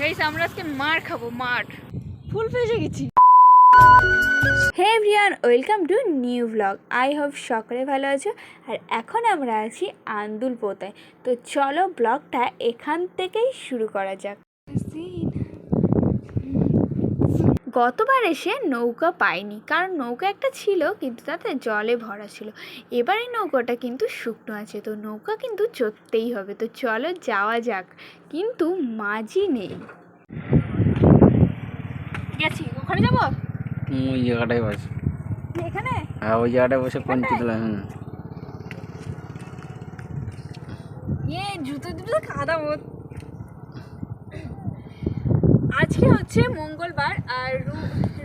Guys আমরা আজকে মার খাব মার। ফুল ফেসে গেছি। Hey everyone welcome to new blog I hope সকলে ভালো আছো। আর এখন আমরা আছি আন্দুল পোতায়। তো চলো ব্লগটা এখান থেকেই শুরু করা যাক। গতবার এসে নৌকা পাইনি। কারণ নৌকা একটা ছিল কিন্তু তাতে জলে ভরা ছিল। এবারে নৌকাটা কিন্তু শুকনো আছে তো নৌকা কিন্তু চড়তেই হবে। তো চলো যাওয়া যাক কিন্তু মাঝি নেই। গেছি ওখানে যাব? ওই জায়গাটায় বসে। এখানে? হ্যাঁ ওই জায়গাটায় বসে ইয়ে জুতো দুটো কাদা বোধ আজকে হচ্ছে মঙ্গলবার আর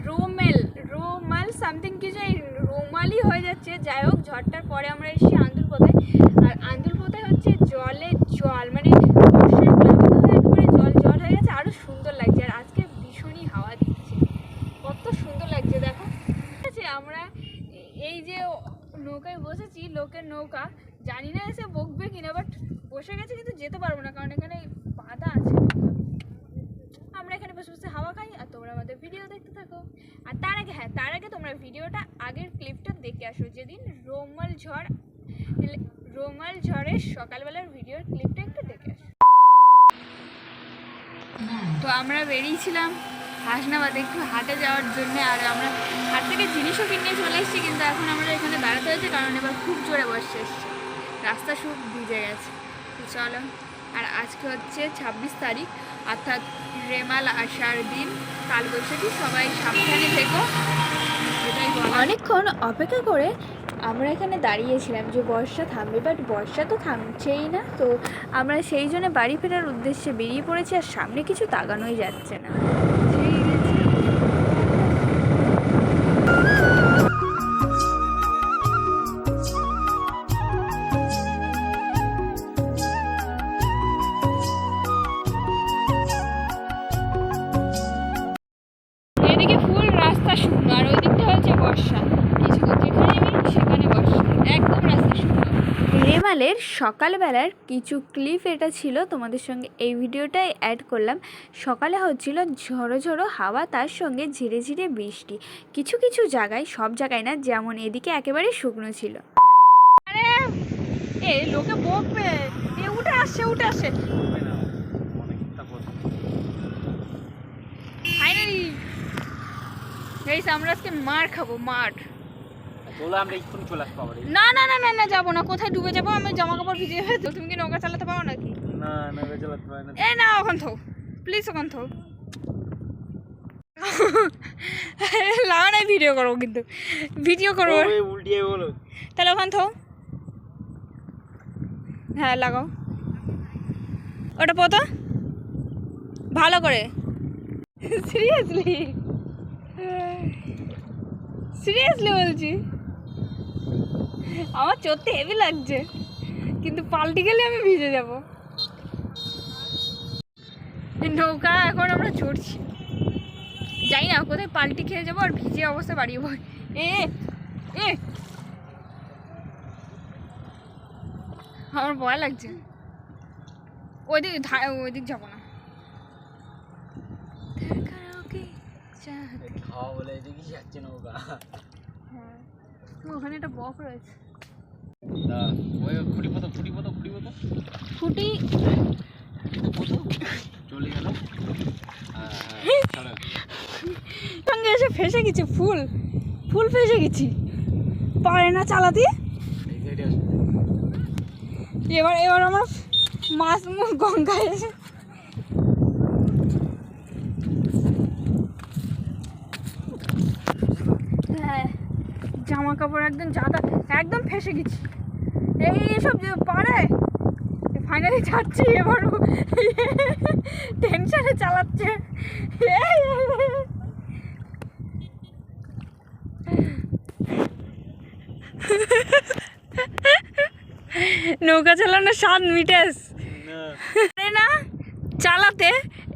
রোমেল, রোমাল সামথিং কিছু এই রোমালই হয়ে যাচ্ছে। যাই হোক, ঝড়টার পরে আমরা এসেছি আন্দুল পোতায় আর আন্দুল পোতায় হচ্ছে জলে জল মানে বর্ষার জল জল হয়ে গেছে আরও সুন্দর লাগছে। আর আজকে ভীষণই হাওয়া দিচ্ছে। কত সুন্দর লাগছে, দেখো। ঠিক আছে, আমরা এই যে নৌকায় বসেছি, লোকের নৌকা, জানি না এসে বকবে কিনা বাট বসে গেছে কিন্তু যেতে পারব না, কারণ এখানে বাধা আছে আমরা এখানে বসে বসে হাওয়া খাই আর তোমরা আমাদের ভিডিও দেখতে থাকো। আর তার আগে হ্যাঁ তার আগে তোমরা ভিডিওটা আগের ক্লিপটা দেখে আসো। যেদিন রোমাল ঝড়, রোমাল ঝড়ের সকালবেলার ভিডিওর ক্লিপটা একটু দেখে আসো। তো আমরা বেরিয়েছিলাম হাসনাবাদে একটু হাটে যাওয়ার জন্য, আর আমরা হাট থেকে জিনিসও কিনে চলে এসেছি, কিন্তু এখন আমরা এখানে বেড়াতে হয়েছে, কারণ এবার খুব জোরে বর্ষা এসছে। রাস্তা সব ভিজে গেছে। চলো, আর আজকে হচ্ছে ছাব্বিশ তারিখ অর্থাৎ রেমাল আসার দিন। কালবৈশাখী সবাই সাবধানে থেকো। অনেকক্ষণ অপেক্ষা করে আমরা এখানে দাঁড়িয়েছিলাম যে বর্ষা থামবে বাট বর্ষা তো থামছেই না। তো আমরা সেই জন্য বাড়ি ফেরার উদ্দেশ্যে বেরিয়ে পড়েছি আর সামনে কিছু তাগানোই যাচ্ছে না। রেমালের সকালবেলার কিছু ক্লিপ এটা ছিল, তোমাদের সঙ্গে এই ভিডিওটাই অ্যাড করলাম। সকালে হচ্ছিল ঝড়ো ঝড়ো হাওয়া, তার সঙ্গে ঝিরে ঝিরে বৃষ্টি। কিছু কিছু জায়গায়, সব জায়গায় না, যেমন এদিকে একেবারে শুকনো ছিল। আরে, এ লোকে বকবে। এ উঠে আসছে উঠে আসছে। আমরা আজকে মার খাব, মার। বলে আমরা এক্ষুনি চলে আসব আবার না না না না না যাব না। কোথায় ডুবে যাব? আমি জামা কাপড় ভিজে যাবে তো তুমি কি নৌকা চালাতে পারো নাকি? না না চালাতে পারে না। এ না ওখান থো প্লিজ ওখান থো লাগা নাই ভিডিও করো কিন্তু। ভিডিও করো। উল্টিয়ে বলো। তাহলে ওখান থো হ্যাঁ লাগাও। ওটা পতো। ভালো করে। সিরিয়াসলি সিরিয়াসলি বলছি। আমার চড়তে হেভি লাগছে। কিন্তু পাল্টি গেলে আমি ভিজে যাব। নৌকা এখন আমরা চড়ছি। যাই না কোথায় পাল্টি খেয়ে যাব আর ভিজে অবস্থা বাড়িয়ে যাব এ এ। আমার ভয় লাগছে। ওইদিক ওইদিক যাব না। খাওয়া বলে এদিকে যাচ্ছে নৌকা। ওখানে একটা বক রয়েছে। খুঁটি পতো খুঁটি পতো খুঁটি পতো। ফুটি পতো চলে গেল। হ্যাঁ হ্যাঁ সঙ্গে এসে ফেসে গেছি ফুল। ফুল ফেসে গেছি। পারে না চালাতে এবার এবার আমার মাছ গঙ্গায় এসে হ্যাঁ জামা কাপড় একদম জাদা একদম ফেসে গেছি। এই এসব যে পারে ফাইনালি যাচ্ছি এবার টেনশনে চালাচ্ছে। নৌকা চালানোর স্বাদ মিটেস। না। না চালাতে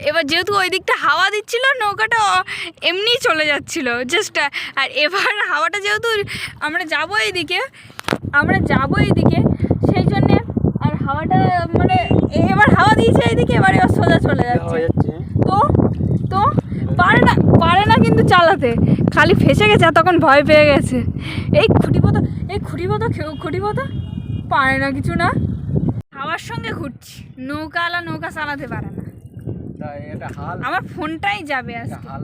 এবার যেহেতু ওই দিকটা হাওয়া দিচ্ছিল নৌকাটা এমনি চলে যাচ্ছিল জাস্ট আর এবার হাওয়াটা যেহেতু আমরা যাব এইদিকে আমরা যাব এইদিকে সেই জন্যে আর হাওয়াটা মানে এবার হাওয়া দিয়েছে এইদিকে এবার এবার সোজা চলে যাচ্ছে। তো তো পারে না পারে না কিন্তু চালাতে খালি ফেসে গেছে আর তখন ভয় পেয়ে গেছে। এই খুঁটি পোতা এই খুঁটি পোতা খুঁটি পোতা পারে না কিছু না। হাওয়ার সঙ্গে ঘুরছি নৌকাওয়ালা নৌকা চালাতে পারে না। এটা হাল। আমার ফোনটাই যাবে আজকে। হাল।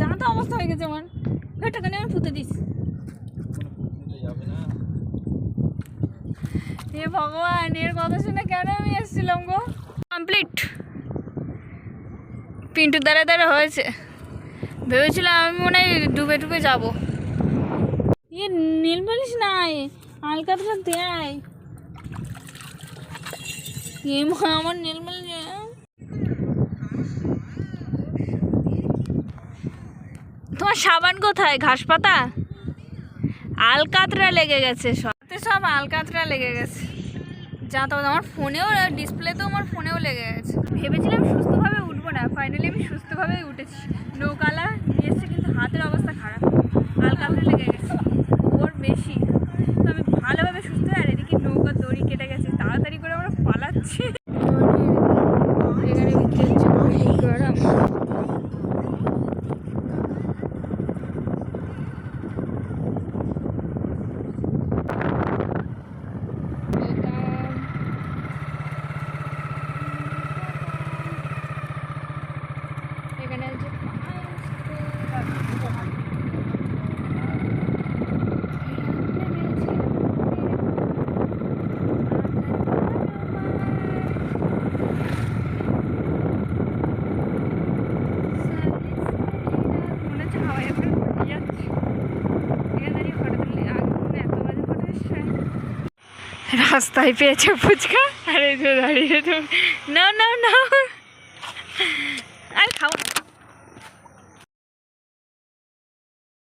যাতা অবস্থা হয়ে গেছে আমার। আমি দিস হে ভগবান এর কথা শুনে কেন আমি এসেছিলাম গো? কমপ্লিট পিন্টুর দ্বারা দ্বারা হয়েছে। ভেবেছিলাম আমি মনে হয় ডুবে ডুবে যাব। ইয়ে নীল পালিশ নাই আলকাতরা দেয়। আমার নীল পালিশ তোমার সাবান কোথায়? ঘাস পাতা আলকাতরা লেগে গেছে সব। সব আলকাতরা লেগে গেছে। যা তো আমার ফোনেও ডিসপ্লেতেও আমার ফোনেও লেগে গেছে। ভেবেছিলাম সুস্থভাবে উঠবো না ফাইনালি আমি সুস্থভাবেই উঠেছি। নৌকালা নিয়ে এসছে কিন্তু হাতের অবস্থা খারাপ। হালকা হাতে লেগে গেছে। ওর বেশি তো আমি ভালোভাবে সুস্থ হয়ে আর এদিকে নৌকা দড়ি কেটে গেছে। তাড়াতাড়ি করে আমরা পালাচ্ছি। এখানে গরম এখানে হচ্ছে মনে হচ্ছে হাওয়ায় এখন উড়ে যাচ্ছে এখানে দাঁড়িয়ে ফটো তুললে আগে মনে এত বাজে ফটো এসছে রাস্তায় পেয়েছে ফুচকা। আরে তো দাঁড়িয়ে না না না আর খাও না।